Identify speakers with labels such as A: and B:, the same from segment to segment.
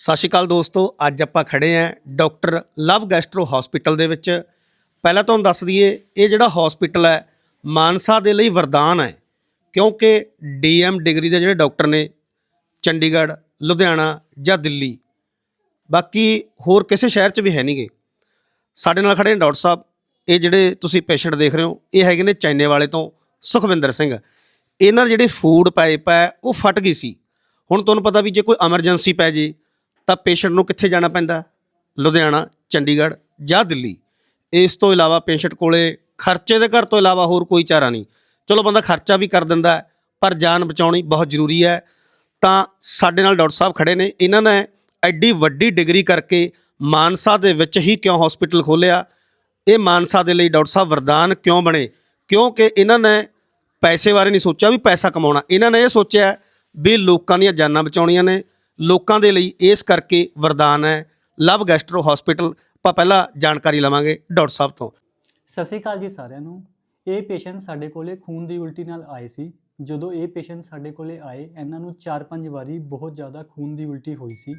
A: ਸਤਿ ਸ਼੍ਰੀ ਅਕਾਲ ਦੋਸਤੋ, ਅੱਜ ਆਪਾਂ ਖੜੇ ਆਂ ਡਾਕਟਰ ਲਵ ਗੈਸਟਰੋ ਹਸਪੀਟਲ ਦੇ ਵਿੱਚ। ਪਹਿਲਾਂ ਤੁਹਾਨੂੰ ਦੱਸ ਦਈਏ, ਇਹ ਜਿਹੜਾ ਹਸਪੀਟਲ ਹੈ, ਮਾਨਸਾ ਦੇ ਲਈ ਵਰਦਾਨ ਹੈ, ਕਿਉਂਕਿ ਡੀਐਮ ਡਿਗਰੀ ਦੇ ਜਿਹੜੇ ਡਾਕਟਰ ਨੇ, ਚੰਡੀਗੜ੍ਹ, ਲੁਧਿਆਣਾ ਜਾਂ ਦਿੱਲੀ। ਬਾਕੀ ਹੋਰ ਕਿਸੇ ਸ਼ਹਿਰ 'ਚ ਵੀ ਹੈ ਨਹੀਂਗੇ। ਸਾਡੇ ਨਾਲ ਖੜੇ ਨੇ ਡਾਕਟਰ ਸਾਹਿਬ, ਇਹ ਜਿਹੜੇ ਤੁਸੀਂ ਪੇਸ਼ੈਂਟ ਦੇਖ ਰਹੇ ਹੋ, ਇਹ ਹੈਗੇ ਨੇ ਚੈਨੇ ਵਾਲੇ ਤੋਂ ਸੁਖਵਿੰਦਰ ਸਿੰਘ। ਇਹਨਾਂ ਦੀ ਜਿਹੜੀ ਫੂਡ ਪਾਈਪ ਹੈ, ਉਹ ਫਟ ਗਈ ਸੀ। ਹੁਣ ਤੁਹਾਨੂੰ ਪਤਾ ਵੀ ਜੇ ਕੋਈ ਐਮਰਜੈਂਸੀ ਪੈ ਜੇ ਤਾਂ ਪੇਸ਼ੈਂਟ ਨੂੰ ਕਿੱਥੇ ਜਾਣਾ ਪੈਂਦਾ? ਲੁਧਿਆਣਾ, ਚੰਡੀਗੜ੍ਹ ਜਾਂ ਦਿੱਲੀ। ਇਸ ਤੋਂ ਇਲਾਵਾ ਪੇਸ਼ੈਂਟ ਕੋਲੇ ਖਰਚੇ ਦੇ ਘਰ ਤੋਂ ਇਲਾਵਾ ਹੋਰ ਕੋਈ ਚਾਰਾ ਨਹੀਂ। ਚਲੋ ਬੰਦਾ ਖਰਚਾ ਵੀ ਕਰ ਦਿੰਦਾ ਪਰ ਜਾਨ ਬਚਾਉਣੀ ਬਹੁਤ ਜ਼ਰੂਰੀ ਹੈ। ਤਾਂ ਸਾਡੇ ਨਾਲ ਡਾਕਟਰ ਸਾਹਿਬ ਖੜੇ ਨੇ। ਇਹਨਾਂ ਨੇ ਐਡੀ ਵੱਡੀ ਡਿਗਰੀ ਕਰਕੇ ਮਾਨਸਾ ਦੇ ਵਿੱਚ ਹੀ ਕਿਉਂ ਹਸਪੀਟਲ ਖੋਲ੍ਹਿਆ? ਇਹ ਮਾਨਸਾ ਦੇ ਲਈ ਡਾਕਟਰ ਸਾਹਿਬ ਵਰਦਾਨ ਕਿਉਂ ਬਣੇ? ਕਿਉਂਕਿ ਇਹਨਾਂ ਨੇ ਪੈਸੇ ਬਾਰੇ ਨਹੀਂ ਸੋਚਿਆ ਵੀ ਪੈਸਾ ਕਮਾਉਣਾ। ਇਹਨਾਂ ਨੇ ਇਹ ਸੋਚਿਆ ਵੀ ਲੋਕਾਂ ਦੀਆਂ ਜਾਨਾਂ ਬਚਾਉਣੀਆਂ ਨੇ। ਲੋਕਾਂ ਦੇ ਲਈ ਇਸ ਕਰਕੇ ਵਰਦਾਨ ਹੈ। ਲਵ ਗੈਸਟਰੋ ਹਸਪੀਟਲ, ਆਪਾਂ ਪਹਿਲਾਂ ਜਾਣਕਾਰੀ ਲਵਾਂਗੇ ਡਾਕਟਰ ਸਾਹਿਬ ਤੋਂ।
B: ਸਤਿ ਸ਼੍ਰੀ ਅਕਾਲ ਜੀ ਸਾਰਿਆਂ ਨੂੰ। ਇਹ ਪੇਸ਼ੈਂਟ ਸਾਡੇ ਕੋਲੇ ਖੂਨ ਦੀ ਉਲਟੀ ਨਾਲ ਆਏ ਸੀ। ਜਦੋਂ ਇਹ ਪੇਸ਼ੈਂਟ ਸਾਡੇ ਕੋਲੇ ਆਏ, ਇਹਨਾਂ ਨੂੰ 4-5 ਵਾਰੀ ਬਹੁਤ ਜ਼ਿਆਦਾ ਖੂਨ ਦੀ ਉਲਟੀ ਹੋਈ ਸੀ।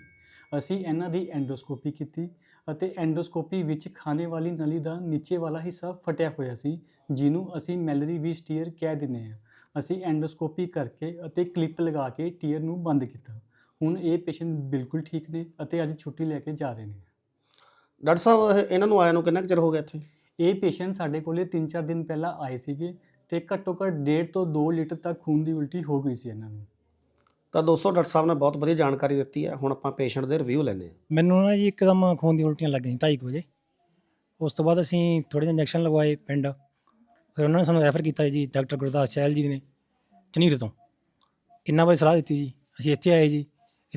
B: ਅਸੀਂ ਇਹਨਾਂ ਦੀ ਐਂਡੋਸਕੋਪੀ ਕੀਤੀ ਅਤੇ ਐਂਡੋਸਕੋਪੀ ਵਿੱਚ ਖਾਣੇ ਵਾਲੀ ਨਲੀ ਦਾ ਨੀਚੇ ਵਾਲਾ ਹਿੱਸਾ ਫਟਿਆ ਹੋਇਆ ਸੀ, ਜਿਹਨੂੰ ਅਸੀਂ ਮੈਲਰੀ ਵੀ ਸਟੀਅਰ ਕਹਿ ਦਿੰਦੇ ਹਾਂ। ਅਸੀਂ ਐਂਡੋਸਕੋਪੀ ਕਰਕੇ ਅਤੇ ਕਲਿੱਪ ਲਗਾ ਕੇ ਟੀਅਰ ਨੂੰ ਬੰਦ ਕੀਤਾ। ਹੁਣ ਇਹ ਪੇਸ਼ੈਂਟ ਬਿਲਕੁਲ ਠੀਕ ਨੇ ਅਤੇ ਅੱਜ ਛੁੱਟੀ ਲੈ ਕੇ ਜਾ ਰਹੇ ਨੇ।
A: ਡਾਕਟਰ ਸਾਹਿਬ ਇਹ- ਇਹਨਾਂ ਨੂੰ ਆਇਆ ਨੂੰ ਕਿੰਨਾ ਕੁ ਚਿਰ ਹੋ ਗਿਆ ਇੱਥੇ?
B: ਇਹ ਪੇਸ਼ੈਂਟ ਸਾਡੇ ਕੋਲੇ 3-4 ਦਿਨ ਪਹਿਲਾਂ ਆਏ ਸੀਗੇ ਤੇ ਘੱਟੋ ਘੱਟ 1.5 ਤੋਂ 2 ਲੀਟਰ ਤੱਕ ਖੂਨ ਦੀ ਉਲਟੀ ਹੋ ਗਈ ਸੀ ਇਹਨਾਂ ਨੂੰ।
A: ਤਾਂ ਦੋਸਤੋ ਡਾਕਟਰ ਸਾਹਿਬ ਨੇ ਬਹੁਤ ਵਧੀਆ ਜਾਣਕਾਰੀ ਦਿੱਤੀ ਹੈ। ਹੁਣ ਆਪਾਂ ਪੇਸ਼ੈਂਟ ਦੇ ਰਿਵਿਊ ਲੈਂਦੇ ਹਾਂ।
C: ਮੈਨੂੰ ਨਾ ਜੀ ਇੱਕਦਮ ਖੂਨ ਦੀ ਉਲਟੀਆਂ ਲੱਗ ਗਈਆਂ 2:30 ਵਜੇ। ਉਸ ਤੋਂ ਬਾਅਦ ਅਸੀਂ ਥੋੜ੍ਹੇ ਜਿਹੇ ਇੰਜੈਕਸ਼ਨ ਲਗਵਾਏ ਪਿੰਡ। ਫਿਰ ਉਹਨਾਂ ਨੇ ਸਾਨੂੰ ਰੈਫਰ ਕੀਤਾ ਜੀ ਡਾਕਟਰ ਗੁਰਦਾਸ ਚਹਿਲ ਜੀ ਨੇ ਚਨੀਰ ਤੋਂ। ਇੰਨਾ ਵਾਰੀ ਸਲਾਹ ਦਿੱਤੀ ਜੀ। ਅਸੀਂ ਇੱਥੇ ਆਏ ਜੀ।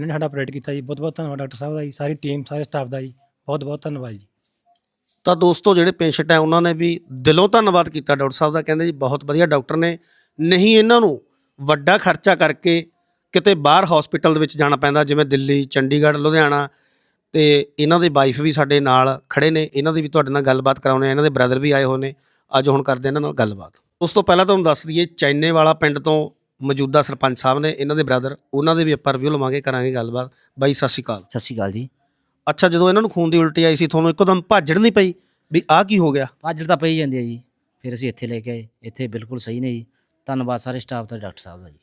C: ਇਹਨਾਂ ਨੇ ਸਾਡਾ ਆਪਰੇਟ ਕੀਤਾ ਜੀ ਬਹੁਤ ਬਹੁਤ ਧੰਨਵਾਦ ਡਾਕਟਰ ਸਾਹਿਬ ਦਾ ਜੀ, ਸਾਰੀ ਟੀਮ ਸਾਰੇ ਸਟਾਫ ਦਾ ਜੀ ਬਹੁਤ ਬਹੁਤ ਧੰਨਵਾਦ ਜੀ।
A: ਤਾਂ ਦੋਸਤੋ, ਜਿਹੜੇ ਪੇਸ਼ੈਂਟ ਹੈ, ਉਹਨਾਂ ਨੇ ਵੀ ਦਿਲੋਂ ਧੰਨਵਾਦ ਕੀਤਾ ਡਾਕਟਰ ਸਾਹਿਬ ਦਾ, ਕਹਿੰਦੇ ਜੀ ਬਹੁਤ ਵਧੀਆ ਡਾਕਟਰ ਨੇ। ਨਹੀਂ, ਇਹਨਾਂ ਨੂੰ ਵੱਡਾ ਖਰਚਾ ਕਰਕੇ ਕਿਤੇ ਬਾਹਰ ਹਸਪੀਟਲ ਦੇ ਵਿੱਚ ਜਾਣਾ ਪੈਂਦਾ, ਜਿਵੇਂ ਦਿੱਲੀ, ਚੰਡੀਗੜ੍ਹ, ਲੁਧਿਆਣਾ ਤੇ ਇਹਨਾਂ ਦੇ ਵਾਈਫ ਵੀ ਸਾਡੇ ਨਾਲ ਖੜੇ ਨੇ। ਇਹਨਾਂ ਦੀ ਵੀ ਤੁਹਾਡੇ ਨਾਲ ਗੱਲਬਾਤ ਕਰਾਉਣੇ ਆ ਇਹਨਾਂ ਦੇ ਬ੍ਰਦਰ ਵੀ ਆਏ ਹੋਏ ਨੇ। ਅੱਜ ਹੁਣ ਕਰਦੇ ਇਹਨਾਂ ਨਾਲ ਗੱਲਬਾਤ। ਉਸ ਤੋਂ ਪਹਿਲਾਂ ਤੁਹਾਨੂੰ ਦੱਸ ਦਈਏ ਚੈਨੇ ਵਾਲਾ ਪਿੰਡ ਤੋਂ ਮੌਜੂਦਾ ਸਰਪੰਚ ਸਾਹਿਬ ਨੇ ਇਹਨਾਂ ਦੇ ਬ੍ਰਦਰ ਉਹਨਾਂ ਦੇ ਵੀ ਆਪਾਂ ਰਿਵਿਊ ਲਵਾਂਗੇ ਕਰਾਂਗੇ ਗੱਲਬਾਤ। ਬਾਈ ਸਤਿ ਸ਼੍ਰੀ ਅਕਾਲ।
D: ਸਤਿ ਸ਼੍ਰੀ ਅਕਾਲ ਜੀ।
A: ਅੱਛਾ ਜਦੋਂ ਇਹਨਾਂ ਨੂੰ ਖੂਨ ਦੀ ਉਲਟੀ ਆਈ ਸੀ ਤੁਹਾਨੂੰ ਇੱਕਦਮ ਭਾਜੜ ਨਹੀਂ ਪਈ ਵੀ ਆਹ ਕੀ ਹੋ ਗਿਆ?
D: ਭਾਜੜ ਤਾਂ ਪਈ ਜਾਂਦੀ ਹੈ ਜੀ। ਫਿਰ ਅਸੀਂ ਇੱਥੇ ਲੈ ਕੇ ਆਏ। ਇੱਥੇ ਬਿਲਕੁਲ ਸਹੀ ਨੇ ਜੀ। ਧੰਨਵਾਦ ਸਾਰੇ ਸਟਾਫ ਦਾ ਡਾਕਟਰ ਸਾਹਿਬ ਦਾ ਜੀ।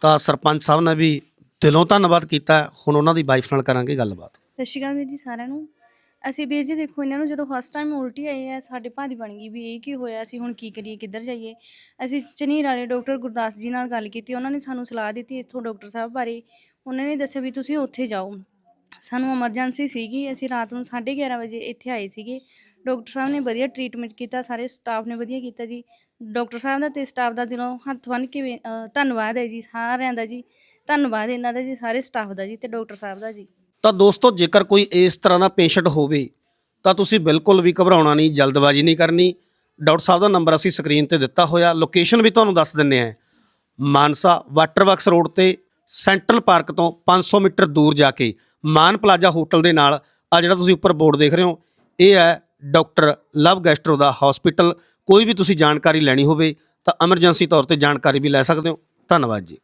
A: ਤਾਂ ਸਰਪੰਚ ਸਾਹਿਬ ਨੇ ਵੀ ਦਿਲੋਂ ਧੰਨਵਾਦ ਕੀਤਾ। ਹੁਣ ਉਹਨਾਂ ਦੀ ਵਾਈਫ ਨਾਲ ਕਰਾਂਗੇ ਗੱਲਬਾਤ।
E: ਸਤਿ ਸ਼੍ਰੀ ਅਕਾਲ ਵੀਰ ਜੀ ਸਾਰਿਆਂ ਨੂੰ। ਅਸੀਂ ਵੀਰ ਜੀ ਦੇਖੋ, ਇਹਨਾਂ ਨੂੰ ਜਦੋਂ ਫਸਟ ਟਾਈਮ ਉਲਟੀ ਆਈ ਹੈ, ਸਾਡੇ ਭਾਦੀ ਬਣ ਗਈ ਵੀ ਇਹ ਕੀ ਹੋਇਆ, ਅਸੀਂ ਹੁਣ ਕੀ ਕਰੀਏ, ਕਿੱਧਰ ਜਾਈਏ? ਅਸੀਂ ਚਨੀਰ ਵਾਲੇ ਡਾਕਟਰ ਗੁਰਦਾਸ ਜੀ ਨਾਲ ਗੱਲ ਕੀਤੀ, ਉਹਨਾਂ ਨੇ ਸਾਨੂੰ ਸਲਾਹ ਦਿੱਤੀ ਇੱਥੋਂ ਡਾਕਟਰ ਸਾਹਿਬ ਬਾਰੇ। ਉਹਨਾਂ ਨੇ ਦੱਸਿਆ ਵੀ ਤੁਸੀਂ ਉੱਥੇ ਜਾਓ। ਸਾਨੂੰ ਐਮਰਜੈਂਸੀ ਸੀਗੀ, ਅਸੀਂ ਰਾਤ ਨੂੰ 11:30 ਵਜੇ ਇੱਥੇ ਆਏ ਸੀਗੇ। ਡਾਕਟਰ ਸਾਹਿਬ ਨੇ ਵਧੀਆ ਟਰੀਟਮੈਂਟ ਕੀਤਾ, ਸਾਰੇ ਸਟਾਫ ਨੇ ਵਧੀਆ ਕੀਤਾ ਜੀ। ਡਾਕਟਰ ਸਾਹਿਬ ਦਾ ਤੇ ਸਟਾਫ ਦਾ ਦਿਲੋਂ ਹੱਥ ਬੰਨ੍ਹ ਕੇ ਵੇ- ਧੰਨਵਾਦ ਹੈ ਜੀ, ਸਾਰਿਆਂ ਦਾ ਜੀ। ਧੰਨਵਾਦ ਇਹਨਾਂ ਦਾ ਜੀ, ਸਾਰੇ ਸਟਾਫ ਦਾ ਜੀ ਤੇ ਡਾਕਟਰ ਸਾਹਿਬ ਦਾ ਜੀ।
A: ਤਾਂ ਦੋਸਤੋ, ਜੇਕਰ ਕੋਈ ਇਸ ਤਰ੍ਹਾਂ ਦਾ ਪੇਸ਼ੈਂਟ ਹੋਵੇ, ਤਾਂ ਤੁਸੀਂ ਬਿਲਕੁਲ ਵੀ ਘਬਰਾਉਣਾ ਨਹੀਂ, ਜਲਦਬਾਜ਼ੀ ਨਹੀਂ ਕਰਨੀ। ਡਾਕਟਰ ਸਾਹਿਬ ਦਾ ਨੰਬਰ ਅਸੀਂ ਸਕਰੀਨ ਤੇ ਦਿੱਤਾ ਹੋਇਆ। ਲੋਕੇਸ਼ਨ ਵੀ ਤੁਹਾਨੂੰ ਦੱਸ ਦਿੰਨੇ ਆ ਮਾਨਸਾ ਵਾਟਰ ਵਰਕਸ ਰੋਡ ਤੇ ਸੈਂਟਰਲ ਪਾਰਕ ਤੋਂ 500 ਮੀਟਰ ਦੂਰ ਜਾ ਕੇ ਮਾਨ ਪਲਾਜ਼ਾ ਹੋਟਲ ਦੇ ਨਾਲ, ਆ ਜਿਹੜਾ ਤੁਸੀਂ ਉੱਪਰ ਬੋਰਡ ਦੇਖ ਰਹੇ ਹੋ, ਇਹ ਹੈ ਡਾਕਟਰ ਲਵ ਗੈਸਟਰੋ ਦਾ ਹਸਪੀਟਲ। ਕੋਈ ਵੀ ਤੁਸੀਂ ਜਾਣਕਾਰੀ ਲੈਣੀ ਹੋਵੇ, ਤਾਂ ਐਮਰਜੈਂਸੀ ਤੌਰ ਤੇ ਜਾਣਕਾਰੀ ਵੀ ਲੈ ਸਕਦੇ ਹੋ। ਧੰਨਵਾਦ ਜੀ।